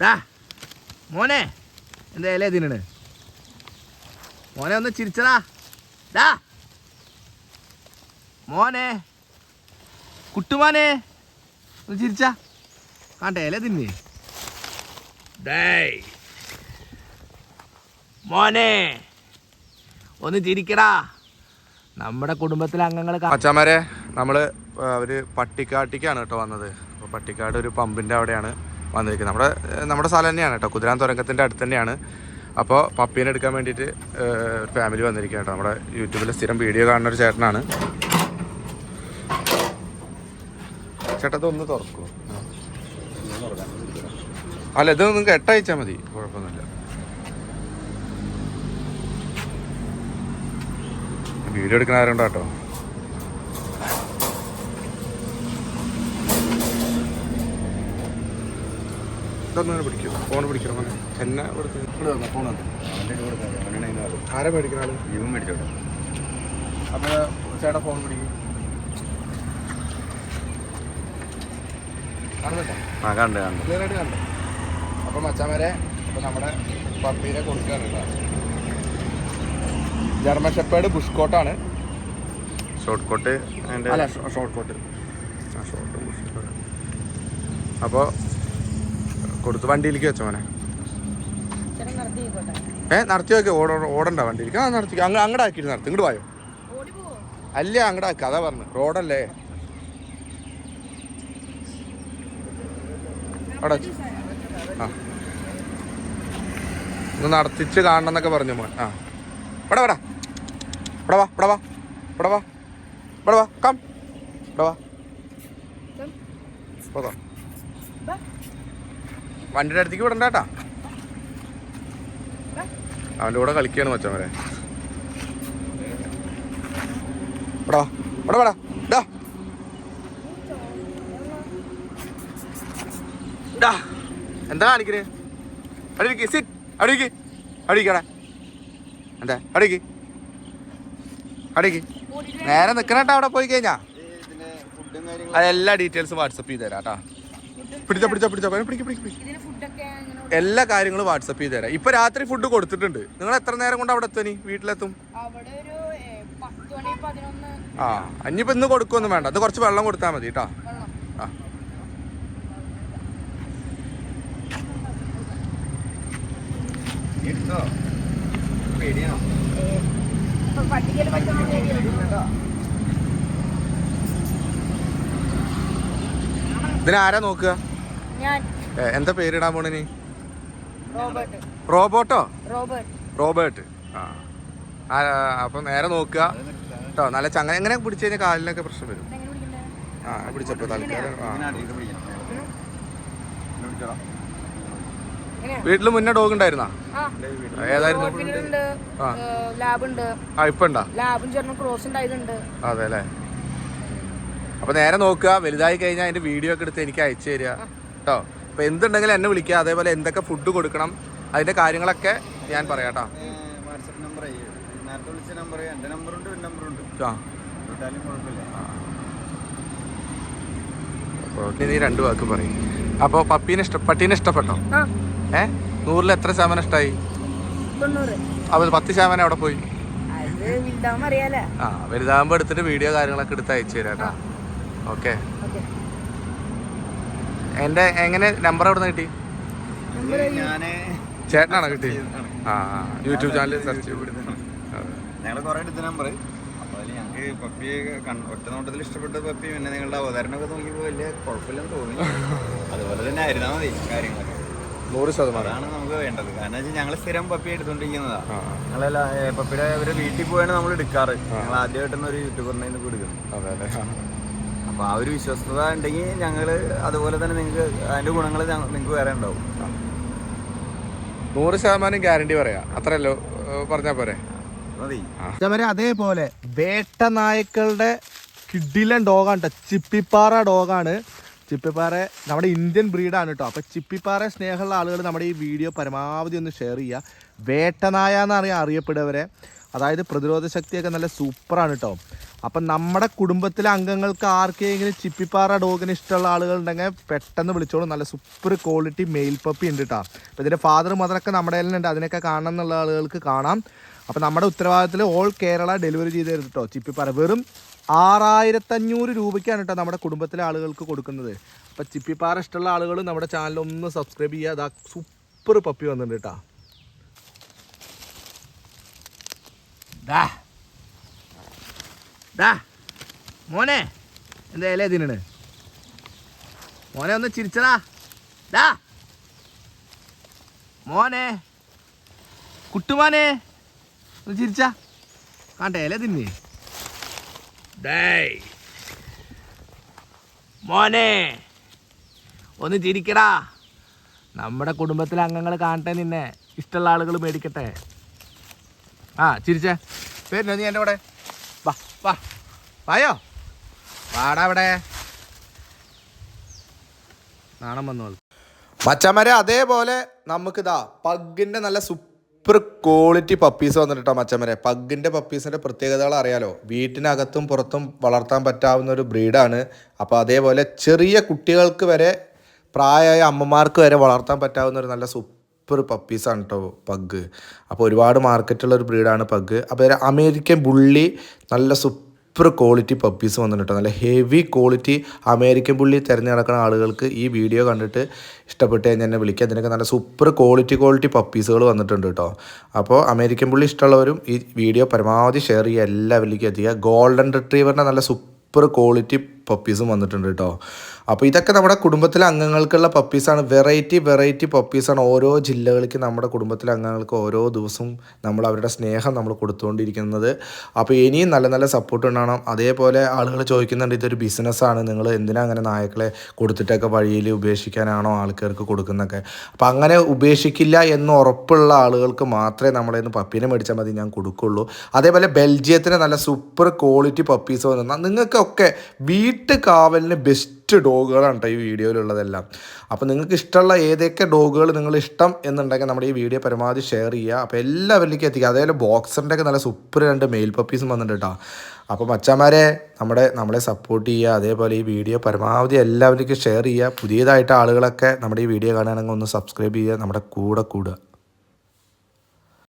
ഡാ മോനെ എന്താ ഇല തിന്നണ്? മോനെ ഒന്ന് ചിരിച്ചടാ. ഡാ മോനെ കുട്ടുമോനെ ഒന്ന് ചിരിച്ച. കണ്ട ഇല തിന്നേ. ഡേയ് മോനെ ഒന്ന് ചിരിക്കടാ. നമ്മുടെ കുടുംബത്തിലെ അംഗങ്ങൾ അച്ഛന്മാരെ നമ്മൾ അവർ പട്ടിക്കാട്ടിക്കാണ് കേട്ടോ വന്നത്. അപ്പോൾ പട്ടിക്കാട് ഒരു പമ്പിന്റെ അവിടെയാണ്. വന്നിരിക്കുന്നത്. നമ്മുടെ നമ്മുടെ സ്ഥലം തന്നെയാണ് കേട്ടോ. കുതിരാൻ തുരങ്കത്തിന്റെ അടുത്ത് തന്നെയാണ്. അപ്പോൾ പപ്പീനെ എടുക്കാൻ വേണ്ടിയിട്ട് ഒരു ഫാമിലി വന്നിരിക്കുക കേട്ടോ. നമ്മുടെ യൂട്യൂബിൽ സ്ഥിരം വീഡിയോ കാണുന്ന ഒരു ചേട്ടനാണ്. ചേട്ടത് ഒന്ന് തുറക്കൂ. അല്ല ഇത് നിങ്ങൾക്ക് എട്ടയച്ചാൽ മതി. കുഴപ്പമൊന്നുമില്ല. വീഡിയോ എടുക്കുന്ന ആരുണ്ടോ കേട്ടോ? ഇതൊന്നും പിടിക്കും. ഫോൺ പിടിക്കണം. എന്നെ കൊടുത്ത് ആരെ മേടിക്കുന്ന ആൾ? ഇവൻ മേടിച്ചോട്ടെ. അപ്പൊ ചേട്ടാ ഫോൺ പിടിക്കും. ആ കണ്ട് കണ്ട്. അപ്പൊ മച്ചാമരെ അപ്പൊ നമ്മുടെ പപ്പീനെ കൊടുക്കുകയാണ് ജർമ്മൻ ഷെപ്പേർഡ് ബുഷ് കോട്ടാണ് ഷോർട്ട് കോട്ട് അല്ല ഷോർട്ട് കോട്ട് ആ ഷോർട്ട് ബുഷ് കോട്ട് അപ്പോൾ കൊടുത്ത്. വണ്ടിയിലേക്ക് വെച്ച മോനെ. ഏ നടത്തി നോക്കി. ഓട ഓടണ്ട വണ്ടിയിലേക്ക്. ആ നടത്തി അങ്ങ് അങ്ങോട്ട് ആക്കിയിട്ട് നടത്തി. ഇങ്ങോട്ട് പോയോ അല്ല അങ്ങോട്ട് ആക്കി. അതാ പറഞ്ഞു. റോഡല്ലേ? അവിടെ. ആ. ഒന്ന് നടത്തിച്ച് കാണണം എന്നൊക്കെ പറഞ്ഞു മോൻ. ആ. ഇവിടെ വാടാ ഇവിടെ വാ ഇവിടെ വാ. ഇവിടെ വാ. ഇവിടെ വാ. കം. ഇവിടെ വാ. പോകാം. വണ്ടിയുടെ അടുത്തേക്ക് വിടണ്ട കേട്ടാ അവന്റെ കൂടെ കളിക്കുകയാണ് മച്ചാൻ വരെ ഇവിടെ ഇവിടെ വാടാ ഡാ ഡാ എന്താ കാണിക്കണേ? അവിടെ ഇരിക്ക് സിറ്റ് അവിടെ ഇരിക്ക്. അവിടെ ഇരിക്കടാ എന്താ? അവിടെ ഇരിക്ക്. അവിടെ ഇരിക്ക്. നേരെ നിൽക്കണേട്ടാ അവിടെ പോയി കഴിഞ്ഞാ. ഇതിന് ഫുഡും കാര്യങ്ങളും അതെല്ലാ ഡീറ്റെയിൽസ് വാട്സപ്പ് ചെയ്ത് തരാം കേട്ടാ പിടിച്ചോ പിടിച്ചോ പിടിച്ചോ. പിടിക്കും പിടിക്കും പിടിക്ക്. എല്ലാ കാര്യങ്ങളും വാട്സപ്പ് ചെയ്ത് തരാം. ഇപ്പൊ രാത്രി ഫുഡ് കൊടുത്തിട്ടുണ്ട്. നിങ്ങൾ എത്ര നേരം കൊണ്ട് അവിടെ എത്തനി വീട്ടിലെത്തും? ആ അഞ്ഞിപ്പോ ഇന്ന് കൊടുക്കൊന്നും വേണ്ട. അത് കുറച്ച് വെള്ളം കൊടുത്താൽ മതി കേട്ടോ. ഇതിനാരാ നോക്കുക? എന്താ പേരിടാൻ പോണിനി റോബോട്ടോ? റോബർട്ട്. ആ. അപ്പൊ നേരെ നോക്കുക. കേട്ടോ നല്ല ചങ്ങന എങ്ങനെ പിടിച്ചു കഴിഞ്ഞാൽ കാലിനൊക്കെ പ്രശ്നം വരും? ആ പിടിച്ചപ്പോ തൽക്കാലം വീട്ടിൽ മുന്നേ ഡോഗ് ഉണ്ടായിരുന്നാ? ഏതായിരുന്നു? ആ. ഇപ്പൊ ഉണ്ടാ? അതെ അല്ലേ അപ്പൊ നേരെ നോക്കുക. വലുതായി കഴിഞ്ഞാൽ അതിന്റെ വീഡിയോ ഒക്കെ എടുത്ത് എനിക്ക് അയച്ചു തരിക. കേട്ടോ അപ്പൊ എന്തുണ്ടെങ്കിലും എന്നെ വിളിക്കുക അതേപോലെ എന്തൊക്കെ ഫുഡ് കൊടുക്കണം അതിന്റെ കാര്യങ്ങളൊക്കെ ഞാൻ പറയാം കേട്ടോ വാട്സപ്പ് നമ്പർ നേരത്തെ വിളിച്ച നമ്പർ എന്റെ നമ്പറുണ്ട് ഒരു നമ്പറുണ്ട് ആ. അപ്പോൾ നീ രണ്ട് വാക്ക് പറയും. അപ്പോൾ പപ്പീനെ ഇഷ്ട പട്ടീനെ ഇഷ്ടപ്പെട്ടോ? ആ. ഏ? നൂറിൽ എത്ര ശതമാനം ഇഷ്ടമായി അപ്പോൾ പത്ത് ശതമാനം അവിടെ പോയി? ആ വലുതാകുമ്പോൾ എടുത്തിട്ട് വീഡിയോ കാര്യങ്ങളൊക്കെ എടുത്ത് അയച്ചു തരാം കേട്ടോ ഓക്കെ. എന്റെ എങ്ങനെ നമ്പർ എവിടെ നിന്ന് കിട്ടി ഞാൻ ചേട്ടനാണോ കിട്ടി ആ യൂട്യൂബ് ചാനൽ സെർച്ച് ചെയ്ത്. ഞങ്ങൾ കുറേ എടുത്ത നമ്പർ അപ്പോൾ ഞങ്ങൾക്ക് പപ്പിയെ ഒറ്റ നോട്ടത്തിൽ ഇഷ്ടപ്പെട്ട പപ്പി പിന്നെ നിങ്ങളുടെ അവതരണമൊക്കെ നോക്കിയപ്പോൾ വലിയ കുഴപ്പമില്ലെന്ന് തോന്നി അതുപോലെ തന്നെ ആയിരുന്നാൽ മതി കാര്യങ്ങളൊക്കെ. നൂറ് ശതമാനം. അതാണ് നമുക്ക് വേണ്ടത്. കാരണം വെച്ചാൽ ഞങ്ങൾ സ്ഥിരം പപ്പി എടുത്തോണ്ടിരിക്കുന്നതാ. ആ ഞങ്ങളല്ല പപ്പിയുടെ അവരെ വീട്ടിൽ പോയാണ് നമ്മൾ എടുക്കാറ്. ഞങ്ങൾ ആദ്യമായിട്ടാണ് ഒരു യൂട്യൂബറിനെ കൊടുക്കുന്നത് അതെ അതെ. അപ്പോൾ ആ ഒരു വിശ്വസ്തത ഉണ്ടെങ്കിൽ ഞങ്ങൾ അതുപോലെ തന്നെ നിങ്ങൾക്ക് അതിന്റെ ഗുണങ്ങൾ നിങ്ങൾക്ക് വേറെ ഉണ്ടാവും. നൂറ് ശതമാനം ഗ്യാരണ്ടി പറയാ. അത്രയല്ലോ പറഞ്ഞാൽ പോരെ? മതി. അതേപോലെ വേട്ട നായ്ക്കളുടെ കിഡിലൻ ഡോഗാണ് കേട്ടോ ചിപ്പിപ്പാറ ഡോഗാണ്. ചിപ്പിപ്പാറ നമ്മുടെ ഇന്ത്യൻ ബ്രീഡാണ് കേട്ടോ അപ്പോൾ ചിപ്പിപ്പാറ സ്നേഹമുള്ള ആളുകൾ നമ്മുടെ ഈ വീഡിയോ പരമാവധി ഒന്ന് ഷെയർ ചെയ്യുക വേട്ടനായ എന്നറിയാം അറിയപ്പെടുവരെ അതായത് പ്രതിരോധ ശക്തിയൊക്കെ നല്ല സൂപ്പറാണ് കേട്ടോ അപ്പം നമ്മുടെ കുടുംബത്തിലെ അംഗങ്ങൾക്ക് ആർക്കെങ്കിലും ചിപ്പിപ്പാറ ഡോഗിന് ഇഷ്ടമുള്ള ആളുകളുണ്ടെങ്കിൽ പെട്ടെന്ന് വിളിച്ചോളൂ. നല്ല സൂപ്പർ ക്വാളിറ്റി മെയിൽ പപ്പി ഉണ്ട് കേട്ടോ അപ്പോൾ ഇതിന്റെ ഫാദർ മദറൊക്കെ നമ്മുടെ കയ്യിലുണ്ട്. അതിനൊക്കെ കാണണം എന്നുള്ള ആളുകൾക്ക് കാണാം. അപ്പോൾ നമ്മുടെ ഉത്തരവാദിത്തത്തിൽ ഓൾ കേരള ഡെലിവറി ചെയ്ത് തരുന്നത് കേട്ടോ ചിപ്പിപ്പാറ. വെറും ആറായിരത്തഞ്ഞൂറ് രൂപയ്ക്കാണ് കേട്ടോ നമ്മുടെ കുടുംബത്തിലെ ആളുകൾക്ക് കൊടുക്കുന്നത്. അപ്പോൾ ചിപ്പിപ്പാറ ഇഷ്ടമുള്ള ആളുകൾ നമ്മുടെ ചാനൽ ഒന്ന് സബ്സ്ക്രൈബ് ചെയ്യുക. അതാ സൂപ്പർ പപ്പി വന്നിട്ടുണ്ട് കേട്ടോ ഡാ ദാ. മോനെ എന്താ ഇല തിന്നണ്? മോനെ ഒന്ന് ചിരിച്ചടാ. ഡാ മോനെ കുട്ടുമാനെ ഒന്ന് ചിരിച്ച. കാട്ടെ ഇല തിന്നേ. മോനെ ഒന്ന് ചിരിക്കടാ. നമ്മുടെ കുടുംബത്തിലെ അംഗങ്ങൾ കാണട്ടെ നിന്നെ. ഇഷ്ടമുള്ള ആളുകൾ മേടിക്കട്ടെ. ആ ചിരിച്ചേ. പേരിനോ നീ എന്റെ കൂടെ. വാ വാ. വായോ? വാടാ അവിടെ. നാണം വന്നോളൂ മച്ചമരെ അതേപോലെ നമുക്കിതാ പഗ്ഗിന്റെ നല്ല സൂപ്പർ ക്വാളിറ്റി പപ്പീസ് വന്നിട്ടോ മച്ചമരെ പഗ്ഗിന്റെ പപ്പീസിന്റെ പ്രത്യേകതകൾ അറിയാലോ. വീട്ടിനകത്തും പുറത്തും വളർത്താൻ പറ്റാവുന്ന ഒരു ബ്രീഡാണ് അപ്പോൾ അതേപോലെ ചെറിയ കുട്ടികൾക്ക് വരെ പ്രായമായ അമ്മമാർക്ക് വരെ വളർത്താൻ പറ്റാവുന്ന ഒരു നല്ല സൂപ്പർ പപ്പീസാണ് കേട്ടോ പഗ് അപ്പോൾ ഒരുപാട് മാർക്കറ്റുള്ള ഒരു ബ്രീഡാണ് പഗ് അപ്പോൾ അമേരിക്കൻ ബുള്ളി നല്ല സൂപ്പർ ക്വാളിറ്റി പപ്പീസ് വന്നിട്ടുണ്ട് നല്ല ഹെവി ക്വാളിറ്റി അമേരിക്കൻ പുള്ളി തിരഞ്ഞു നടക്കുന്ന ആളുകൾക്ക് ഈ വീഡിയോ കണ്ടിട്ട് ഇഷ്ടപ്പെട്ട് കഴിഞ്ഞാൽ എന്നെ വിളിക്കുക അതിനൊക്കെ നല്ല സൂപ്പർ ക്വാളിറ്റി ക്വാളിറ്റി പപ്പീസുകൾ വന്നിട്ടുണ്ട് കേട്ടോ അപ്പോൾ അമേരിക്കൻ പുള്ളി ഇഷ്ടമുള്ളവരും ഈ വീഡിയോ പരമാവധി ഷെയർ ചെയ്യുക. എല്ലാവരിലേക്കും എത്തിക്കുക. ഗോൾഡൻ റിട്രീവറിന്റെ നല്ല സൂപ്പർ ക്വാളിറ്റി പപ്പീസും വന്നിട്ടുണ്ട് കേട്ടോ അപ്പോൾ ഇതൊക്കെ നമ്മുടെ കുടുംബത്തിലെ അംഗങ്ങൾക്കുള്ള പപ്പീസാണ് വെറൈറ്റി വെറൈറ്റി പപ്പീസാണ് ഓരോ ജില്ലകൾക്ക് നമ്മുടെ കുടുംബത്തിലെ അംഗങ്ങൾക്ക് ഓരോ ദിവസവും നമ്മൾ അവരുടെ സ്നേഹം നമ്മൾ കൊടുത്തുകൊണ്ടിരിക്കുന്നത്. അപ്പോൾ ഇനിയും നല്ല നല്ല സപ്പോർട്ട് ഉണ്ടാകണം അതേപോലെ ആളുകൾ ചോദിക്കുന്നുണ്ട് ഇതൊരു ബിസിനസ്സാണ് നിങ്ങൾ എന്തിനാ അങ്ങനെ നായക്കളെ കൊടുത്തിട്ടൊക്കെ വഴിയിൽ ഉപേക്ഷിക്കാനാണോ ആൾക്കാർക്ക് കൊടുക്കുന്നൊക്കെ? അപ്പോൾ അങ്ങനെ ഉപേക്ഷിക്കില്ല എന്ന് ഉറപ്പുള്ള ആളുകൾക്ക് മാത്രമേ നമ്മളെ നിന്ന് പപ്പീനെ മേടിച്ചാൽ മതി ഞാൻ കൊടുക്കുള്ളൂ. അതേപോലെ ബെൽജിയത്തിന് നല്ല സൂപ്പർ ക്വാളിറ്റി പപ്പീസ് വന്നാൽ നിങ്ങൾക്കൊക്കെ വീട്ട് കാവലിന് ബെസ്റ്റ് ഡോഗുകളാണ് കേട്ടോ ഈ വീഡിയോയിലുള്ളതെല്ലാം. അപ്പോൾ നിങ്ങൾക്ക് ഇഷ്ടമുള്ള ഏതൊക്കെ ഡോഗുകൾ നിങ്ങൾ ഇഷ്ടം എന്നുണ്ടെങ്കിൽ നമ്മുടെ ഈ വീഡിയോ പരമാവധി ഷെയർ ചെയ്യുക. അപ്പോൾ എല്ലാവരിലേക്കും എത്തിക്കുക. അതേപോലെ ബോക്സറിന്റെ ഒക്കെ നല്ല സൂപ്പർ രണ്ട് മെയിൽ പപ്പീസും വന്നിട്ടുണ്ട് കേട്ടോ. അപ്പോൾ മച്ചന്മാരെ നമ്മുടെ നമ്മളെ സപ്പോർട്ട് ചെയ്യുക. അതേപോലെ ഈ വീഡിയോ പരമാവധി എല്ലാവരിലേക്കും ഷെയർ ചെയ്യുക. പുതിയതായിട്ട് ആളുകളൊക്കെ നമ്മുടെ ഈ വീഡിയോ കാണുകയാണെങ്കിൽ ഒന്ന് സബ്സ്ക്രൈബ് ചെയ്യുക. നമ്മുടെ കൂടെ കൂടുക.